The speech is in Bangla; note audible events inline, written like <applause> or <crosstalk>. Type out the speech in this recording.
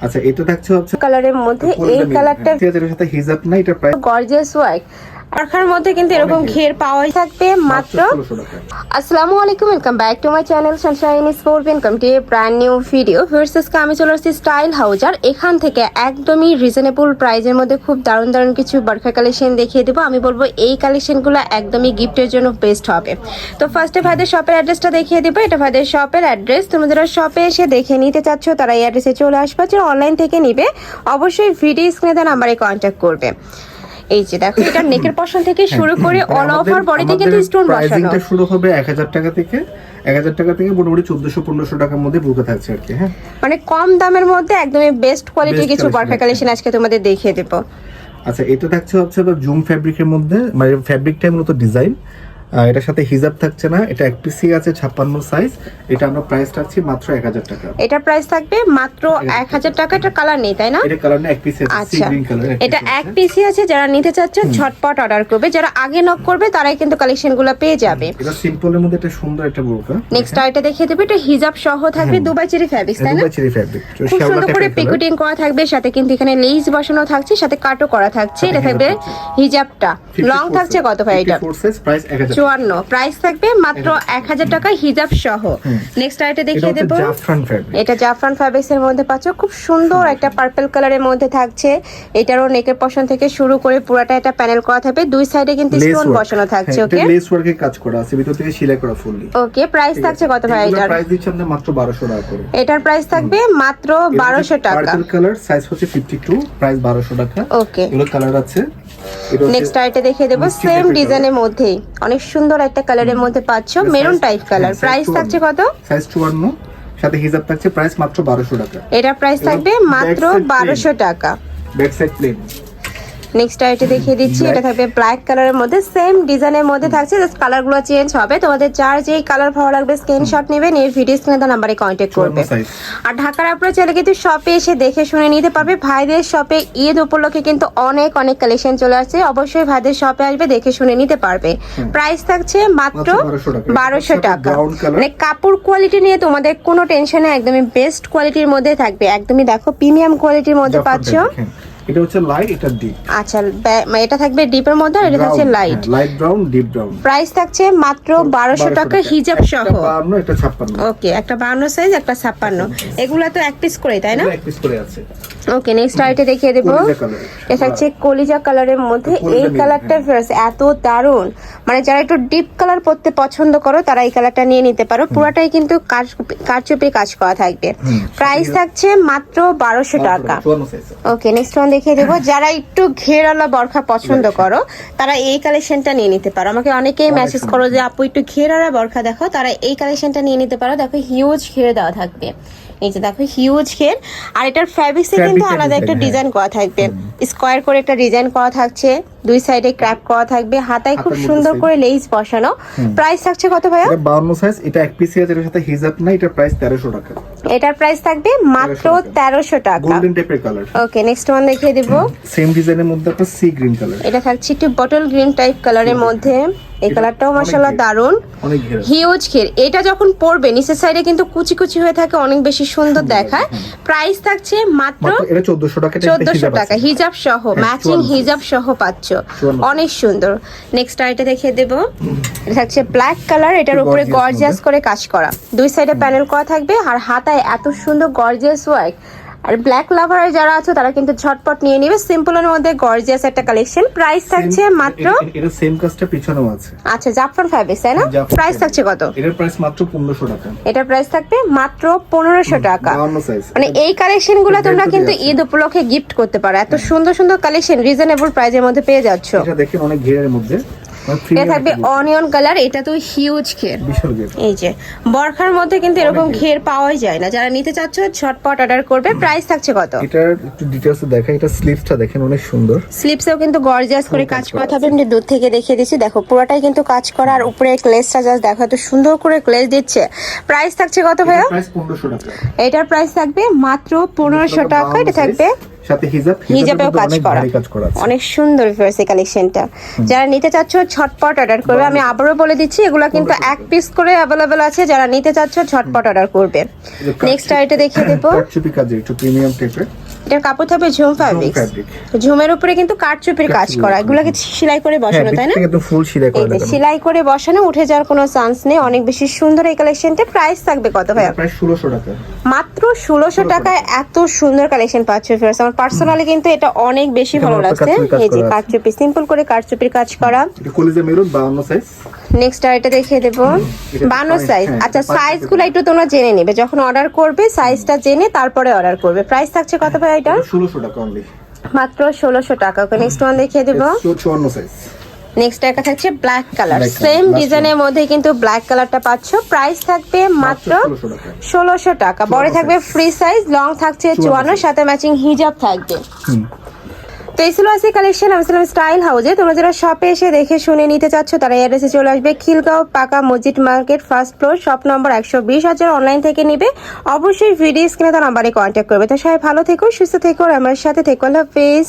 আচ্ছা এটা থাকছে হচ্ছে কালারের মধ্যে এই কালারটা এর সাথে হিজাব না এটা প্রায় গর্জিয়াস ওয়ার্ক আরখার মধ্যে কিন্তু এরকম ঘের পাওয়াই থাকবে মাত্র আসসালামু আলাইকুম welcome back to my channel sunshine sport welcome to a brand new video ভার্সেসকে আমি চলে আসছি স্টাইল হাউস আর এখান থেকে একদমই রিজনেবল প্রাইজের মধ্যে খুব দারুণ দারুণ কিছু বার্খা কালেকশন দেখিয়ে দেবো। আমি বলব এই কালেকশনগুলো একদমই গিফটের জন্য বেস্ট হবে। তো ফার্স্টে ভাইদের শপের অ্যাড্রেসটা দেখিয়ে দেবো। এটা ভাইদের শপের অ্যাড্রেস তুমি যারা শপে এসে দেখে নিতে চাচ্ছ তারা এই অ্যাড্রেসে চলে আসবে। যারা অনলাইন থেকে নিবে অবশ্যই ভিডিও স্ক্রিনে দেওয়া নাম্বারে কন্ট্যাক্ট করবে। এই যে দেখো এটা <coughs> নেকের পশন থেকে শুরু করে অল ওভার বডিতে কিন্তু স্টোন বসানো। প্রাইসিংটা শুরু হবে এক হাজার টাকা থেকে এক হাজার টাকা থেকে মোটামুটি চোদ্দশো পনেরোশো টাকার মধ্যে বুকে থাকছে আর কি হ্যাঁ। মানে কম দামের মধ্যে একদমই বেস্ট কোয়ালিটির কিছু পারফেক্ট বার্খা কালেকশন আজকে তোমাদের দেখিয়ে দেবো। আচ্ছা এটা থাকছে হচ্ছে জুম ফ্যাব্রিকের মধ্যে মানে ফ্যাব্রিকটা মূলত ডিজাইন এটার সাথে হিজাব থাকছে না এটা এক পিসি আছে ছাপ্পান্ন সাইজ এটা আমরা প্রাইস রাখছি মাত্র এক হাজার টাকা। এটার প্রাইস থাকবে মাত্র এক হাজার টাকা এটা কালার নেই তাই না? এটা কালার না এক পিসি আছে আচ্ছা। এটা এক পিসি আছে যারা নিতে চাচ্ছে ঝটপট অর্ডার করবে। যারা আগে নক করবে তারাই কিন্তু কালেকশনগুলো পেয়ে যাবে। এটা সিম্পলের মধ্যে একটা সুন্দর একটা বোরকা। নেক্সট আইটা দেখিয়ে দেবে এটা হিজাব সহ থাকবে দুবাই চেরি ফ্যাব্রিক্স তাই না? দুবাই চেরি ফ্যাব্রিক খুব সুন্দর করে পিকুটিং করা থাকবে সাথে কিন্তু এখানে লেস বসানো থাকছে সাথে কাটও করা থাকছে এটা থাকবে হিজাবটা লং থাকছে কত ভাই এটা? প্রাইস এক হাজার চুয়ান্ন। প্রাইস থাকবে মাত্র এক হাজার টাকা হিজাব সহ। নেক্সট আইটা দেখিয়ে দেবো। এটা জাফরান ফ্যাব্রিক্স এর মধ্যে পাচ্ছ। খুব সুন্দর একটা পার্পল কালারের মধ্যে থাকছে। এটারও নেকের পশন থেকে শুরু করে পুরাটা এটা প্যানেল করা থাকবে। দুই সাইডে কিন্তু স্টোন বসানো থাকছে ওকে লেস ওয়ার্কে কাজ করা আছে। ভিতর থেকে সেলাই করা ফুললি ওকে প্রাইস থাকছে কত ভাই এটার? প্রাইস দিচ্ছি আমরা মাত্র 1200 টাকা করে। এটার প্রাইস থাকবে মাত্র বারোশো টাকা। পার্পল কালার সাইজ হচ্ছে 52 প্রাইস 1200 টাকা। ওকে এগুলো কালার আছে। নেক্সট আইটে দেখিয়ে দেবো। সেম ডিজাইনের মধ্যেই। অনেক সুন্দর একটা কালারের মধ্যে পাচ্ছ মেরুন টাইপ কালার প্রাইস 54 থাকছে কত? সাইজ 54 সাথে হিজাব থাকছে প্রাইস মাত্র 1200 টাকা। এটা প্রাইস থাকবে মাত্র side plain। বারোশো টাকা। Back side plain next item দেখিয়ে দিচ্ছি এটা থাকবে ব্ল্যাক কালারের মধ্যে সেম ডিজাইনের মধ্যে থাকছে জাস্ট কালারগুলো চেঞ্জ হবে। তোমাদের যার যেই কালার ভালো লাগবে স্ক্রিনশট নেবে নিয়ে ভিডিও স্ক্রিনে তার নাম্বারে কন্ট্যাক্ট করবে। আর ঢাকার আপনারা চাইলে কিন্তু শপে এসে দেখে শুনে নিতে পারবে। ভাইদের শপে ঈদ উপলক্ষে কিন্তু অনেক অনেক কালেকশন চলে আসছে। অবশ্যই ভাইদের শপে আসবে দেখে শুনে নিতে পারবে। প্রাইস থাকছে মাত্র মাত্র 1200 টাকা। বারোশো টাকা। মানে কাপড় কোয়ালিটি নিয়ে তোমাদের কোনো টেনশনে একদমই বেস্ট কোয়ালিটির মধ্যে থাকবে। একদমই দেখো প্রিমিয়াম কোয়ালিটির মধ্যে পাচ্ছ। এটা হচ্ছে লাইট এটা ডিপ আচ্ছা মানে এটা থাকবে ডিপের মধ্যে আর এটা থাকছে light light brown deep brown price থাকছে মাত্র বারোশো টাকা হিজাব সহ। বান্ন এটা ছাপ্পান্ন। ওকে একটা বান্ন সাইজ একটা ছাপ্পান্ন। এগুলা তো এক পিস করে তাই না? এক পিস করে আছে। ওকে নেক্সট আইটে দেখিয়ে দেবো। এটা হচ্ছে কলিজা কালারের মধ্যে। এই কালারটা হ্যাঁ। এত দারুণ। মানে যারা একটু ডিপ কালার পরতে পছন্দ করো তারা এই কালারটা নিয়ে নিতে পারো। পুরাটাই কিন্তু কারচুপি কাজ করা থাকবে। প্রাইস থাকছে মাত্র বারোশো টাকা। ওকে নেক্সট ওয়ান দেখিয়ে দেবো। যারা একটু ঘেরালা বরখা পছন্দ করো তারা এই কালেকশনটা নিয়ে নিতে পারো। আমাকে অনেকেই মেসেজ করো যে আপু একটু ঘেরালা বরখা দেখো তারা এই কালেকশনটা নিয়ে নিতে পারো। দেখো হিউজ ঘের দেওয়া থাকবে। এই যে দেখো হিউজ ঘের আর এটার ফ্যাব্রিক্সে কিন্তু আলাদা একটা ডিজাইন করা থাকবে। স্কোয়ার করে একটা ডিজাইন করা থাকছে। দুই সাইডে ক্র্যাপ করা থাকবে। হাতায় খুব সুন্দর করে লেস বসানো। প্রাইস থাকছে কত ভাইয়া? এটা বাউন্ন সাইজ এটা এক পিসি এটার সাথে হিজাব না এটার প্রাইস তেরোশো টাকা। এটার প্রাইস থাকবে মাত্র 1300 টাকা। তেরোশো টাকা। গোল্ডেন টাইপের কালার ওকে নেক্সট ওয়ান দেখিয়ে দেবো। সেম ডিজাইনের মধ্যে একটা সি গ্রিন কালার এটা থাকছে একটু বটল গ্রিন টাইপ কালারের মধ্যে। এই কালারটাও মাসাল্লাহ দারুণ হিউজ ঘের। এটা যখন পরবে নিচের সাইডে কিন্তু কুচি কুচি হয়ে থাকে অনেক বেশি সুন্দর দেখায়। প্রাইস থাকছে মাত্র চোদ্দশো টাকা চোদ্দশো টাকা। হিজাব সহ ম্যাচিং হিজাব সহ পাচ্ছ। অনেক সুন্দর। নেক্সট আইটা দেখিয়ে দেব। এটা থাকছে ব্ল্যাক কালার এটার উপরে গর্জিয়াস করে কাজ করা। দুই সাইডে প্যানেল করা থাকবে আর হাতায় এত সুন্দর গর্জিয়াস ওয়ার্ক আর ব্ল্যাক লাভার যারা আছে তারা কিন্তু ঝটপট নিয়ে নিবে। সিম্পলের মধ্যে গর্জিয়াস একটা কালেকশন প্রাইস থাকছে মাত্র এটা- এটা সেম কাজটা পিছনেও আছে। আচ্ছা জাফরান ফ্যাব্রিক্স তাই না? প্রাইস থাকছে কত? এটার প্রাইস মাত্র পনেরোশো টাকা। এটার প্রাইস থাকবে মাত্র পনেরোশো টাকা। মানে এই কালেকশনগুলো তোমরা কিন্তু ঈদ উপলক্ষে গিফট করতে পারো। এত সুন্দর সুন্দর কালেকশন রিজনেবল প্রাইজের মধ্যে পেয়ে যাচ্ছ। এটা দেখেন অনেক ঘেরের মধ্যে। এটা premium থাকবে অনিয়ন কালার এটা তো হিউজ ঘের। এই যে বরখার মধ্যে কিন্তু এরকম ঘের। পাওয়াই যায় না। যারা নিতে চাচ্ছ ঝটপট অর্ডার করবে। প্রাইস থাকছে কত? এটার একটু ডিটেলস দেখা এটা স্লিভসটা দেখেন অনেক সুন্দর। স্লিপসেও কিন্তু গর্জিয়াস করে কাজ কাজ করা থাকবে আমি দূর থেকে দেখিয়ে দিচ্ছি। দেখো পুরোটাই কিন্তু কাজ করা। আর উপরে ক্লেসটা জাস্ট দেখো এত সুন্দর করে ক্লেস দিচ্ছে। প্রাইস থাকছে কত ভাইয়া? প্রাইস পনেরোশো টাকা। এটার প্রাইস থাকবে মাত্র পনেরোশো টাকা এটা থাকবে সাথে হিজাব হিজাবেও কাজ করা। অনেক সুন্দর ভিউয়ার্স এই কালেকশনটা যারা নিতে চাচ্ছ ঝটপট অর্ডার করবে। আমি আবারও বলে দিচ্ছি এগুলো কিন্তু এক পিস করে অ্যাভেলেবেল আছে। যারা নিতে চাচ্ছ ঝটপট অর্ডার করবে। নেক্সট আইটা দেখিয়ে দেবো। কাটচুপি কাজে একটু প্রিমিয়াম টাইপের এটার কাপড় থাকবে ঝুম ফ্যাব্রিক্স ঝুমের উপরে কিন্তু কাঠচুপির কাজ করা। এগুলোকে সেলাই করে হ্যাঁ বসানো তাই না? একদম ফুল সিলাই করা সেলাই করে বসানো উঠে যাওয়ার কোনো চান্স নেই। অনেক বেশি সুন্দর এই কালেকশনটা প্রাইস থাকবে কত ভাইয়া? প্রায় ষোলোশো টাকা। মাত্র ষোলোশো টাকায় এত সুন্দর কালেকশন পাচ্ছ ফেরস আমার পার্সোনালি কিন্তু এটা অনেক বেশি ভালো লাগছে। এই যে করা আছে। সিম্পল করে কাঠচুপির কাজ করা। নেক্সট আর এটা দেখিয়ে দেবো। বান্ন সাইজ হ্যাঁ, আচ্ছা এটা পাঁচ সাইজগুলো একটু তোমরা জেনে নেবে। যখন অর্ডার করবে সাইজটা জেনে তারপরে অর্ডার করবে। প্রাইস থাকছে কত ভাই এটা? ষোলোশো টাকা মাত্র ষোলোশো টাকা। নেক্সট ওয়ান দেখিয়ে দেবো। চুয়ান্ন সাইজ নেক্সট একটা থাকছে ব্ল্যাক কালার সেম ডিজাইনের মধ্যে কিন্তু ব্ল্যাক কালারটা পাচ্ছ। প্রাইস থাকবে মাত্র ষোলোশো টাকা। বড় থাকবে ফ্রি সাইজ লং থাকছে চুয়ান্ন সাথে ম্যাচিং হিজাব থাকবে। তো এই ছিল আজকে কালেকশন আমি ছিলাম স্টাইল হাউজে তোমরা যারা শপে এসে দেখে শুনে নিতে চাচ্ছ তারা অ্যাড্রেসে চলে আসবে। খিলগাঁও পাকা মসজিদ market first floor shop number একশো বিশ। হাজার অনলাইন থেকে নিবে অবশ্যই ভিডিও স্ক্রিনে তার নাম্বারে কন্ট্যাক্ট করবে। তো সবাই ভালো থেকো সুস্থ থেকো আমার সাথে থেকো আল্লাহ হাফেজ।